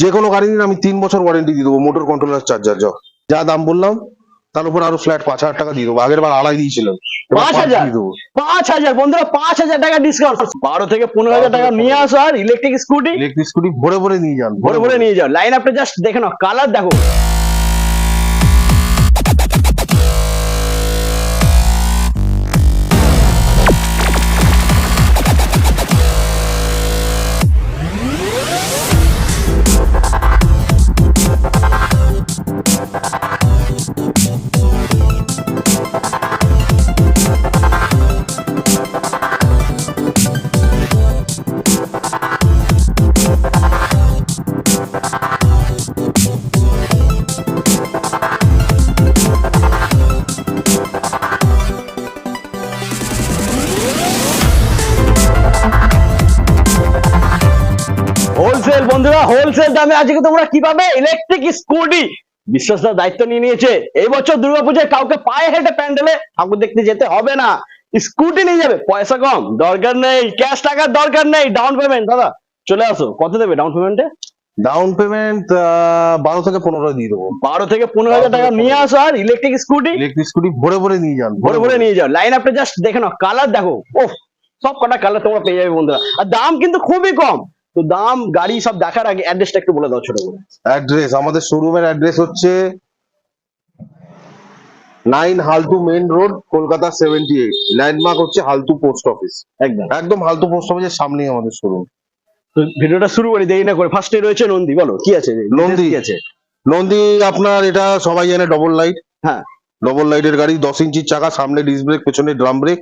যে কোনো গাড়ি নিন আমি তিন বছর ওয়ারেন্টি দিয়ে দেবো মোটর কন্ট্রোলার চার্জার যা। যা দাম বললাম তার উপর আরও ফ্ল্যাট পাঁচ হাজার টাকা দিয়ে দেবো। আগের বার আড়াই দিয়েছিলাম। পাঁচ হাজার? দেবো। পাঁচ হাজার? বন্ধুরা পাঁচ হাজার টাকা ডিসকাউন্ট বারো থেকে পনেরো হাজার টাকা নিয়ে আসো আর ইলেকট্রিক স্কুটি ইলেকট্রিক স্কুটি ভরে ভরে নিয়ে যান ভরে ভরে নিয়ে যাও। লাইন আপনি জাস্ট দেখে নাও কালার দেখো। হোলসেল দামে আজকে তোমরা কি পাবে ইলেকট্রিক স্কুটি বিশ্বাসদার দায়িত্ব নিয়ে নিয়েছে? এই বছর দুর্গাপূজায় কাউকে পায়ে হেঁটে প্যান্ডেলে ঠাকুর দেখতে যেতে হবে না। স্কুটি নিয়ে যাবে পয়সা কম দরকার নেই ক্যাশ টাকার দরকার নেই ডাউন পেমেন্ট দাদা চলে আসো কত দেবে ডাউন পেমেন্টে ডাউন পেমেন্ট বারো থেকে পনেরো দিয়ে দেবো। বারো থেকে পনেরো হাজার টাকা নিয়ে আসো আর ইলেকট্রিক স্কুটি ইলেকট্রিক স্কুটি ভরে ভরে নিয়ে যান ভরে ভরে নিয়ে যাও। লাইন আপটা জাস্ট দেখে নাও কালার দেখো ও সব কটা কালার তোমরা পেয়ে যাবে বন্ধুরা। আর দাম কিন্তু খুবই কম। তো দাম গাড়ি সব দেখার আগে অ্যাড্রেসটা একটু বলে দাও ছোট করে। অ্যাড্রেস আমাদের শোরুমের অ্যাড্রেস হচ্ছে nine Haltu main road Kolkata seventy eight landmark হচ্ছে হালতু পোস্ট অফিস একদম। একদম হালতু পোস্ট অফিসের সামনেই আমাদের শোরুম তো ভিডিওটা শুরু করি দেরি না করে। ফার্স্টে রয়েছে নন্দী বলো কি আছে? নন্দী। আছে? নন্দী আপনার এটা সবাই জানে ডবল লাইট হ্যাঁ। ডবল লাইটের গাড়ি দশ ইঞ্চির চাকা সামনে ডিস্ক ব্রেক পেছনে ড্রাম ব্রেক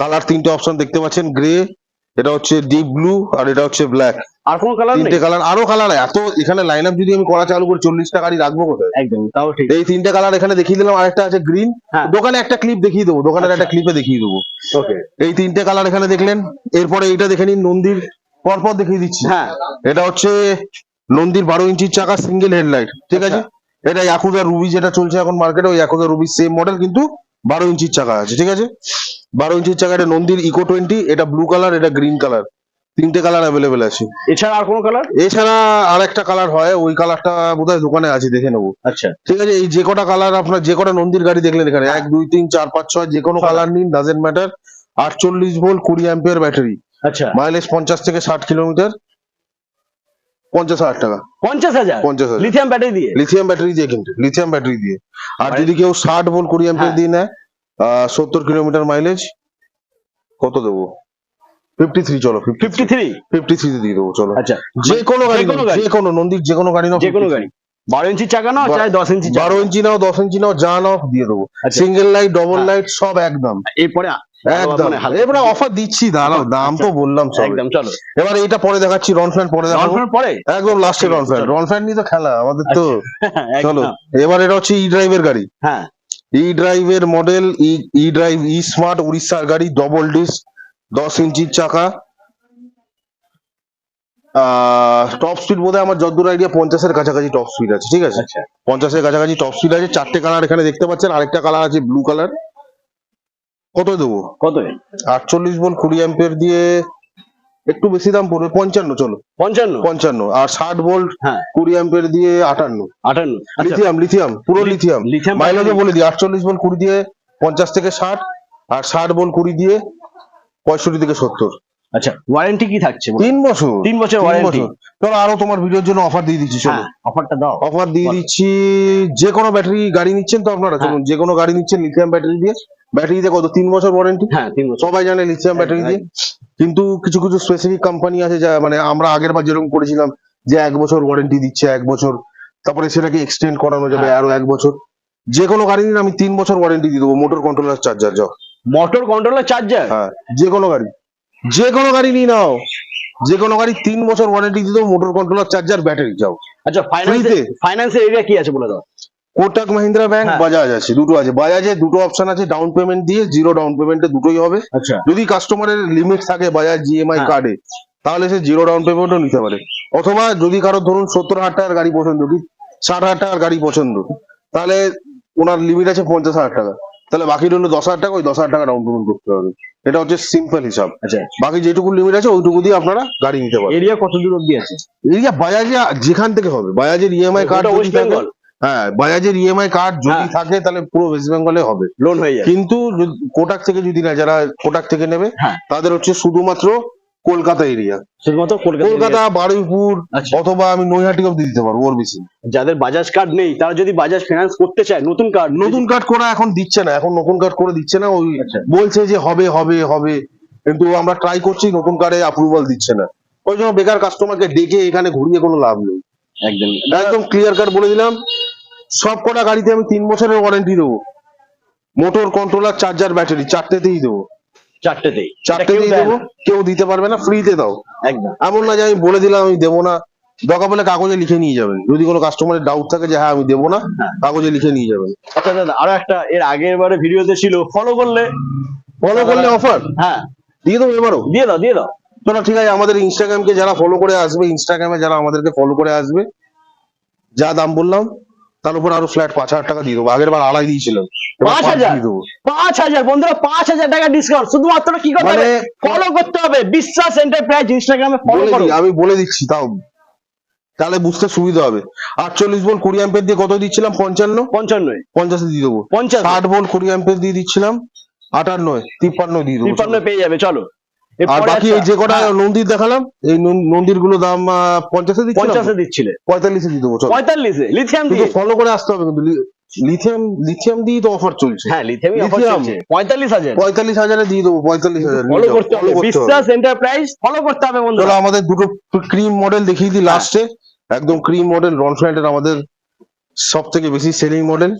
কালার তিনটে অপশন দেখতে পাচ্ছেন গ্রে এটা হচ্ছে ডিপ ব্লু আর এটা হচ্ছে ব্ল্যাক আর কোন কালার নেই? তিনটে কালার আরও কালার এত এখানে লাইন আপ যদি আমি করা চালু করি চল্লিশটা গাড়ি রাখব কোথায়? একদম তাও ঠিক। এই তিনটে কালার এখানে দেখিয়ে দিলাম আরেকটা আছে গ্রিন হ্যাঁ। দোকানে একটা ক্লিপ দেখিয়ে দেবো দোকানের একটা ক্লিপে দেখিয়ে দেবো। ওকে এই তিনটে কালার এখানে দেখলেন। এরপরে এইটা দেখে নিন নন্দীর। পরপর দেখিয়ে দিচ্ছি। হ্যাঁ। এটা হচ্ছে নন্দীর বারো ইঞ্চির চাকা সিঙ্গেল হেডলাইট ঠিক আছে? এটা ইয়াকুজা রুবি যেটা চলছে এখন মার্কেটে ওই ইয়াকুজা রুবি সেম মডেল কিন্তু বারো ইঞ্চির চাকা আছে ঠিক আছে? বারো ইঞ্চির চাকা এটা নন্দীর ইকো টোয়েন্টি এটা ব্লু কালার এটা গ্রিন কালার তিনটে কালার অ্যাভেলেবেল আছে। এছাড়া আর কোনো কালার এছাড়া আর একটা কালার হয় ওই কালারটা বোধহয় দোকানে আছে দেখে নেব। আচ্ছা। ঠিক আছে এই যে কটা কালার আপনার যে কটা নন্দীর গাড়ি দেখলেন এখানে এক দুই তিন চার পাঁচ ছয় যে কোনো কালার নিন ডাজেন্ট ম্যাটার আটচল্লিশ ভোল্ট কুড়ি অ্যাম্পিয়ার ব্যাটারি আচ্ছা। মাইলেজ পঞ্চাশ থেকে ষাট কিলোমিটার পঞ্চাশ হাজার টাকা। পঞ্চাশ হাজার? পঞ্চাশ হাজার। লিথিয়াম ব্যাটারি দিয়ে? লিথিয়াম ব্যাটারি দিয়ে কিন্তু লিথিয়াম ব্যাটারি দিয়ে। আর যদি কেউ ষাট ভোল্ট কুড়ি অ্যাম্পিয়ার। দিয়ে নেয় সত্তর কিলোমিটার মাইলেজ কত দেবো? ফিফটি থ্রি চলো ফিফটি থ্রি ফিফটি থ্রিতে দিয়ে দেবো চলো। আচ্ছা যে কোনো গাড়ি যে কোনো গাড়ি? যে নন্দীর যে কোনো গাড়ি নাও যে কোনো গাড়ি। বারো ইঞ্চি চাকা নাও চাই দশ ইঞ্চি বারো ইঞ্চি নাও দশ ইঞ্চি নাও যা নাও দিয়ে দেবো। Single light double. লাইট সব একদম। এরপরে একদম। মানে এবারে অফার দিচ্ছি দাঁড়াও দাম তো বললাম সব। একদম চলো। এবার এইটা পরে দেখাচ্ছি রন ফ্যান পরে দেখাবো। Down পরে? একদম লাস্টে রন ফ্যান রন ফ্যান নিয়ে তো খেলা আমাদের তো। চলো এবার এটা হচ্ছে ই ড্রাইভের গাড়ি। হ্যাঁ। ই ড্রাইভের model E E drive E smart উড়িষ্যার গাড়ি ডবল ডিস্ক দশ ইঞ্চির চাকা। টপ স্পিড বোধহয় আমার যতদূর আইডিয়া পঞ্চাশের কাছাকাছি টপ স্পিড আছে ঠিক আছে? আচ্ছা। পঞ্চাশের কাছাকাছি টপ স্পিড আছে চারটে কালার এখানে দেখতে পাচ্ছেন আরেকটা কালার আছে ব্লু কালার কত দেবো? কত? আটচল্লিশ ভোল্ট কুড়ি অ্যাম্পিয়ার দিয়ে একটু বেশি দাম পড়বে পঞ্চান্ন চলো। পঞ্চান্ন? পঞ্চান্ন। আর ষাট ভোল্ট হ্যাঁ। কুড়ি অ্যাম্পিয়ার দিয়ে আটান্ন। আটান্ন। আচ্ছা। লিথিয়াম লিথিয়াম পুরো লিথিয়াম। লিথিয়াম মাইলেজও বলে দিই আটচল্লিশ ভোল্ট কুড়ি দিয়ে পঞ্চাশ থেকে ষাট আর ষাট ভোল্ট কুড়ি দিয়ে পঁয়ষট্টি থেকে সত্তর। আচ্ছা ওয়ারেন্টি কি থাকছে তিন বছর। তিন বছর। ওয়ারেন্টি চলো আরও তোমার ভিডিওর জন্য অফার দিয়ে দিচ্ছি চলো। হ্যাঁ অফারটা দাও। অফার দিয়ে দিচ্ছি যে কোনো ব্যাটারি গাড়ি নিচ্ছেন তো আপনারা হ্যাঁ। চলুন যে কোনো গাড়ি নিচ্ছেন লিথিয়াম ব্যাটারি দিয়ে। ব্যাটারিতে কত তিন বছর ওয়ারেন্টি হ্যাঁ তিন বছর। সবাই জানে লিথিয়াম ব্যাটারি দিয়ে। কিন্তু কিছু কিছু স্পেসিফিক কোম্পানি আছে যা মানে আমরা আগের বার যেরকম করেছিলাম যে এক বছর ওয়ারেন্টি দিচ্ছে এক বছর তারপরে সেটাকে এক্সটেন্ড করানো যাবে হ্যাঁ। আরও এক বছর। যে কোনো গাড়ি আমি তিন বছর ওয়ারেন্টি দিয়ে দেবো মোটর কন্ট্রোলার চার্জার যাও। মোটর কন্ট্রোলার চার্জার হ্যাঁ যে কোনো গাড়ি। যে কোনো গাড়ি নিয়ে নাও। যে কোনো গাড়ি তিন বছর ওয়ারেন্টি দিয়ে দেবো মোটর কন্ট্রোলার চার্জার ব্যাটারি যাও। আচ্ছা ফাইন্যান্স? ফাইন্যান্সের এরিয়া কি আছে বলে দাও? কোটাক মাহিন্দ্রা ব্যাংক। বাজাজ আছে দুটো আছে। বাজাজে দুটো অপশন আছে ডাউন পেমেন্ট দিয়ে জিরো ডাউন পেমেন্টে দুটোই হবে। আচ্ছা। যদি কাস্টমারের লিমিট থাকে বাজাজ জিএমআই। কার্ডে তাহলে সে জিরো ডাউন পেমেন্টও নিতে পারে। অথবা যদি কারও ধরুন সত্তর হাজার টাকার গাড়ি পছন্দ কি ষাট হাজার টাকার গাড়ি পছন্দ তাহলে ওনার লিমিট আছে পঞ্চাশ হাজার টাকা। তাহলে বাকি রইল দশ হাজার টাকা ওই দশ হাজার টাকা ডাউন পেমেন্ট করতে হবে। এটা হচ্ছে সিম্পল হিসাব। আচ্ছা। বাকি যেটুকু লিমিট আছে ওইটুকু দিয়ে আপনারা গাড়ি নিতে পারবেন। এরিয়া কত দূর অব্দি আছে? এরিয়া বাজাজে যেখান থেকে হবে বাজাজের ইএমআই কার্ড ওয়েস্ট বেঙ্গল হ্যাঁ বাজাজের ইএমআই কার্ড যদি হ্যাঁ। থাকে তাহলে পুরো ওয়েস্ট বেঙ্গলে হবে। লোন হয়ে যায় কিন্তু কোটাক থেকে যদি না যারা কোটাক থেকে নেবে হ্যাঁ। তাদের হচ্ছে শুধুমাত্র কলকাতা এরিয়া শুধুমাত্র কলকাতা বারুইপুর আচ্ছা। অথবা আমি নৈহাটি অব্দি দিতে পারব ওর বেশি। যাদের বাজাজ কার্ড নেই তারা যদি বাজাজ ফিনান্স করতে চায় নতুন কার্ড নতুন কার্ড করা এখন দিচ্ছে না এখন নতুন কার্ড করে দিচ্ছে না ওই আচ্ছা। বলছে যে হবে হবে হবে। কিন্তু আমরা ট্রাই করছি নতুন কার্ডে অ্যাপ্রুভাল দিচ্ছে না। ওই জন্য বেকার কাস্টমারকে ডেকে এখানে ঘুরিয়ে কোনো লাভ নেই। একদম। একদম ক্লিয়ার কাট বলে দিলাম। সব কটা গাড়িতে আমি তিন বছরের ওয়ারেন্টি দেবো। মোটর কন্ট্রোলার চার্জার ব্যাটারি চারটেতেই দেবো। চারটেতেই। চারটেতেই দেবো কেউ দিতে পারবে না ফ্রিতে দাও। একদম। এমন না যে আমি বলে দিলাম আমি দেবো না। দরকার পড়লে কাগজে লিখে নিয়ে যাবেন। যদি কোনো কাস্টমারের ডাউট থাকে যে হ্যাঁ আমি দেবো না হ্যাঁ। কাগজে লিখে নিয়ে যাবেন। আচ্ছা দাদা আরও একটা এর আগের বারে ভিডিওতে ছিল ফলো করলে। ফলো করলে অফার হ্যাঁ। দিয়ে দেবো এবারও। দিয়ে দাও দিয়ে দাও। চলো ঠিক আছে আমাদের ইনস্টাগ্রামকে যারা ফলো করে আসবে ইনস্টাগ্রামে যারা আমাদেরকে ফলো করে আসবে যা দাম বললাম তার উপর আরও ফ্ল্যাট পাঁচ হাজার টাকা দিয়ে দেবো। আগের বার আড়াই দিয়েছিলাম পাঁচ পাঁচ হাজার? পাঁচ হাজার? বন্ধুরা পাঁচ হাজার টাকা ডিসকাউন্ট শুধুমাত্র কি করতে মানে হবে ফলো করতে হবে। বিশ্বাস এন্টারপ্রাইজ ইনস্টাগ্রামে ফলো করো। আমি বলে দিচ্ছি তাও। তাহলে বুঝতে সুবিধা হবে। আটচল্লিশ কুড়ি অ্যাম্পের দিয়ে কত দিচ্ছিলাম? পঞ্চান্ন? পঞ্চান্ন পঞ্চাশে দিয়ে দেবো। পঞ্চাশ ষাট কুড়ি অ্যাম্পের দিয়ে দিচ্ছিলাম। আটান্ন তিপ্পান্ন দিয়ে দেবো। তিপ্পান্ন পেয়ে যাবে চলো। আর বাকি এই যে কটা হ্যাঁ, নন্দির দেখালাম এই নন্দিরগুলো দাম পঞ্চাশে দিচ্ছিলাম পঞ্চাশে দিচ্ছিলে। পঁয়তাল্লিশে দিয়ে দেবো পঁয়তাল্লিশে লিথিয়াম দিয়ে। ফলো করে আসতে হবে কিন্তু। লিথিয়াম লিথিয়াম দিয়ে তো অফার চলছে। হ্যাঁ লিথিয়ামই অফার। চলছে। হাজার। পঁয়তাল্লিশ হাজারে দিয়ে দেবো পঁয়তাল্লিশ হাজার নিয়ে ফলো করতে হবে। বিশ্বাস এন্টারপ্রাইজ ফলো করতে হবে চলো আমাদের দুটো ক্রিম মডেল দেখিয়ে দিই লাস্টে একদম ক্রিম মডেল রন ফ্ল্যাটের আমাদের সব থেকে বেশি selling model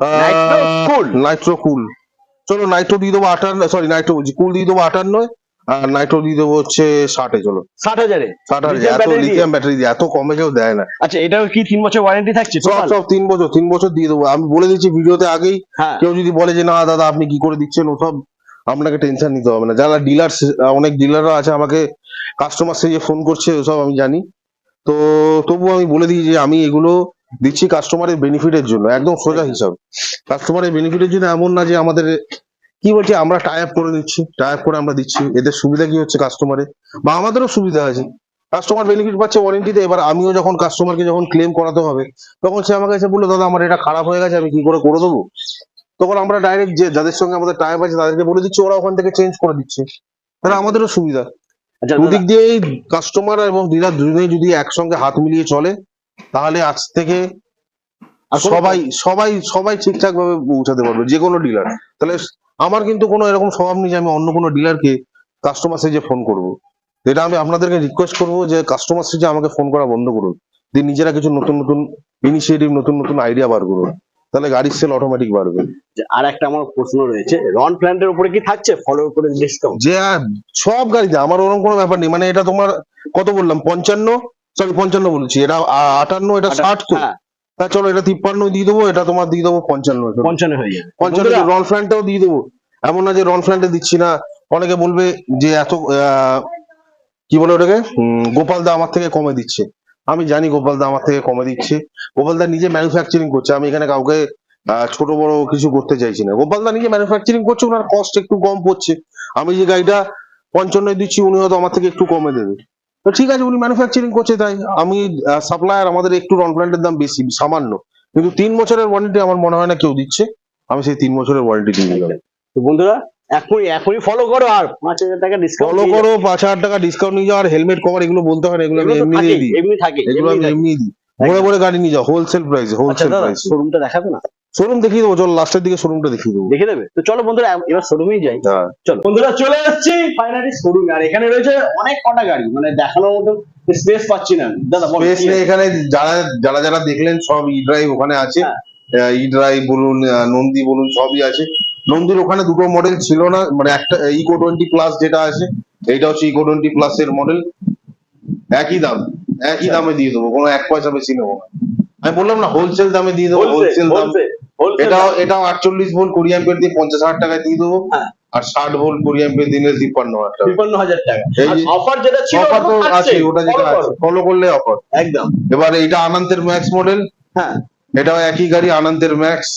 Nitro Cool। Nitro Cool চলো নাইট্রো দিয়ে দেবো আটান্ন সরি নাইট্রো বলছি কুল দিয়ে দেবো আটান্ন আর নাইট্রো দিয়ে দেবো হচ্ছে ষাটে চলো। ষাট হাজারে? ষাট হাজার এত? লিথিয়াম ব্যাটারি দিয়ে এত কমে কেউ দেয় না। আচ্ছা এটা কি তিন বছর ওয়ারেন্টি থাকছে? সব সব তিন বছর তিন বছর দিয়ে দেবো। আমি বলে দিচ্ছি ভিডিওতে আগেই হ্যাঁ। কেউ যদি বলে যে না দাদা আপনি কি করে দিচ্ছেন? ওসব আপনাকে টেনশন নিতে হবে না। যারা ডিলার অনেক ডিলাররা আছে আমাকে কাস্টমার সে যে ফোন করছে ওসব আমি জানি। তো তবু আমি বলে দিই যে আমি এগুলো দিচ্ছি কাস্টমারের বেনিফিটের জন্য একদম সোজা হিসাব। কাস্টমারের বেনিফিটের জন্য এমন না যে আমাদের কি বলছি আমরা টাই আপ করে দিচ্ছি টাই আপ করে আমরা দিচ্ছি। এদের সুবিধা কি হচ্ছে কাস্টমারের বা আমাদেরও সুবিধা আছে। কাস্টমার বেনিফিট পাচ্ছে ওয়ারেন্টিতে এবার আমিও যখন কাস্টমারকে যখন ক্লেম করাতে হবে তখন সে আমাকে এসে বলল দাদা আমার এটা খারাপ হয়ে গেছে আমি কি করে করে দেবো? তখন আমরা ডাইরেক্ট যে যাদের সঙ্গে আমাদের টাইপ আছে তাদেরকে বলে দিচ্ছি ওরা ওখান থেকে চেঞ্জ করে দিচ্ছে। তাহলে আমাদেরও সুবিধা। আচ্ছা দুদিক দিয়েই কাস্টমার এবং ডিলার দুজনেই যদি একসঙ্গে হাত মিলিয়ে চলে তাহলে আজ থেকে সবাই সবাই সবাই ঠিকঠাক ভাবে পৌঁছাতে পারবে যে কোনো ডিলার তাহলে আমার কিন্তু কোনো এরকম স্বভাব নেই যে আমি অন্য কোনো ডিলারকে কাস্টমার সেজে ফোন করব। এটা আমি আপনাদেরকে রিকোয়েস্ট করব যে কাস্টমার সেজে আমাকে ফোন করা বন্ধ করুন। দিয়ে নিজেরা কিছু নতুন নতুন ইনিশিয়েটিভ নতুন নতুন আইডিয়া বার করুন। তাহলে গাড়ির সেল অটোমেটিক বাড়বে। আর একটা আমার প্রশ্ন রয়েছে রন প্ল্যান্টের উপরে কি থাকছে? ফলো করে ডিসকাউন্ট যে সব গাড়িতে আমার ওরকম কোনো ব্যাপার নেই। মানে এটা তোমার কত বললাম? পঞ্চান্ন? সরি পঞ্চান্ন বলেছি। এটা আটান্ন এটা ষাট তো হ্যাঁ। তা চলো এটা তিপ্পান্ন দিয়ে দেবো এটা তোমার দিয়ে দেবো পঞ্চান্ন। পঞ্চান্ন হয়ে যাবে। পঞ্চান্ন রন ফ্ল্যান্টটাও দিয়ে দেবো। এমন না যে রন ফ্ল্যান্টে দিচ্ছি না। অনেকে বলবে যে এত কি বলে ওটাকে? গোপাল দা আমার থেকে কমে দিচ্ছে। আমি জানি গোপাল দা আমার থেকে কমে দিচ্ছে। গোপাল দা নিজে ম্যানুফ্যাকচারিং করছে। আমি এখানে কাউকে আহ, ছোট বড় কিছু করতে চাইছি না। গোপাল দা নিজে ম্যানুফ্যাকচারিং করছে ওনার কস্ট একটু কম পড়ছে। আমি যে গাড়িটা পঞ্চান্ন দিচ্ছি উনি হয়তো আমার থেকে একটু কমে দেবে। তো ঠিক আছে উনি ম্যানুফ্যাকচারিং করছে তাই আমি সাপ্লায়ার আমাদের একটু রন প্ল্যান্টের দাম বেশি সামান্য। কিন্তু তিন বছরের ওয়ারেন্টি আমার মনে হয় না কেউ দিচ্ছে। আমি সেই তিন বছরের ওয়ারেন্টি দিয়ে দিলাম। তো বন্ধুরা এখনই এখনই ফলো করো আর পাঁচ হাজার টাকা ডিসকাউন্ট ফলো করো পাঁচ হাজার টাকা ডিসকাউন্ট নিয়ে যাও আর হেলমেট কভার এগুলো বলতে হয় না এগুলো আমি এমনি দিই। এমনি থাকে এগুলো আমি এমনি দিই। ভরে ভরে গাড়ি নিয়ে যাও হোলসেল প্রাইসে আচ্ছা হোলসেল প্রাইসে শোরুমটা দেখাবে না? শোরুম দেখিয়ে দেবো চলো লাস্টের দিকে শোরুমটা দেখিয়ে দেবো। দেখে দেবে? তো চলো বন্ধুরা এবার শোরুমেই যাই। হ্যাঁ। চলো। বন্ধুরা চলে যাচ্ছি ফাইনালি শোরুমে আর এখানে রয়েছে অনেক কটা গাড়ি মানে দেখানোর মতো স্পেস পাচ্ছি না দাদা স্পেস নেই এখানে যারা যারা যারা দেখলেন সব ই ড্রাইভ ওখানে আছে। হ্যাঁ। ই ড্রাইভ বলুন নন্দী বলুন সবই আছে। নন্দীর ওখানে দুটো মডেল ছিল না মানে একটা ইকো টোয়েন্টি প্লাস যেটা আছে এইটা হচ্ছে ইকো টোয়েন্টি প্লাস এর মডেল একই দাম একই আচ্ছা। দামে দিয়ে দেবো কোনো এক পয়সা বেশি নেব না। আমি বললাম না হোলসেল দামে দিয়ে দেবো হোলসেল দাম এটাও এটাও আটচল্লিশ ভোল্ট কুড়ি অ্যাম্পিয়ার দিয়ে পঞ্চাশ হাজার টাকায় দিয়ে দেবো। হ্যাঁ। আর ষাট ভোল্ট কুড়ি অ্যাম্পিয়ার দিনে তিপ্পান্ন হাজার টাকা। তিপ্পান্ন হাজার টাকা। অফার যেটা ছিল অফার তো আছে ওটা যেটা আছে। ফলো করলে অফার একদম। এবার এটা আনন্দের ম্যাক্স মডেল হ্যাঁ। এটাও একই গাড়ি আনন্দের ম্যাক্স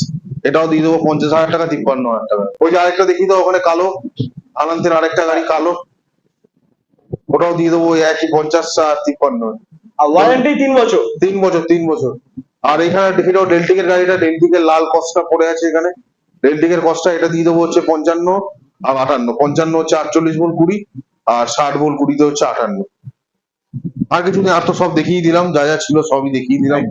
এটাও দিয়ে দেবো পঞ্চাশ হাজার টাকা তিপ্পান্ন হাজার টাকা। ওই যে আরেকটা দেখি দাও ওখানে কালো। আনন্দের আরেকটা গাড়ি কালো। ওটাও দিয়ে দেবো ওই একই পঞ্চাশ আর তিপ্পান্ন। আর ওয়ারেন্টি তিন বছর। তিন বছর তিন বছর। আর এখানে দেখি ডেলটিকের গাড়িটা ডেলটিকের লাল কস্টটা পড়ে আছে এখানে। ডেলটিকের কস্টটা এটা দিয়ে দেবো হচ্ছে পঞ্চান্ন আর আটান্ন। পঞ্চান্ন হচ্ছে আটচল্লিশ বল কুড়ি আর ষাট বল কুড়িতে হচ্ছে আটান্ন। আর কিছু আর তো সব দেখিয়ে দিলাম যা যা ছিল সবই দেখিয়ে দিলাম।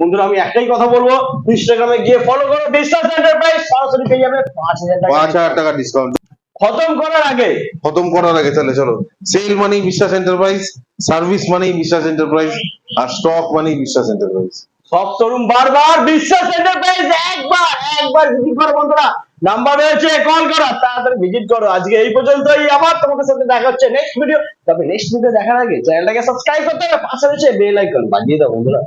বন্ধুরা আমি একটাই কথা বলব ইনস্টাগ্রামে গিয়ে ফলো করো বিশ্বাস এন্টারপ্রাইজ সরাসরি পেয়ে যাবে পাঁচ হাজার টাকা পাঁচ হাজার টাকা ডিসকাউন্ট খতম করার আগে। খতম করার আগে তাহলে চলো। সেল মানেই বিশ্বাস এন্টারপ্রাইজ সার্ভিস মানেই বিশ্বাস এন্টারপ্রাইজ আর স্টক মানেই বিশ্বাস এন্টারপ্রাইজ সব তরুণ বারবার বিশ্বাস এন্টারপ্রাইজ একবার একবার ভিজিট করো বন্ধুরা। নাম্বার রয়েছে কল করো, তাড়াতাড়ি ভিজিট করো। আজকে এই পর্যন্তই, আবার তোমাদের সাথে দেখা হচ্ছে নেক্সট ভিডিও তবে নেক্সট ভিডিও দেখার আগে চ্যানেলটাকে সাবস্ক্রাইব করতে হবে, পাশে রয়েছে বেল আইকন বাজিয়ে দাও বন্ধুরা।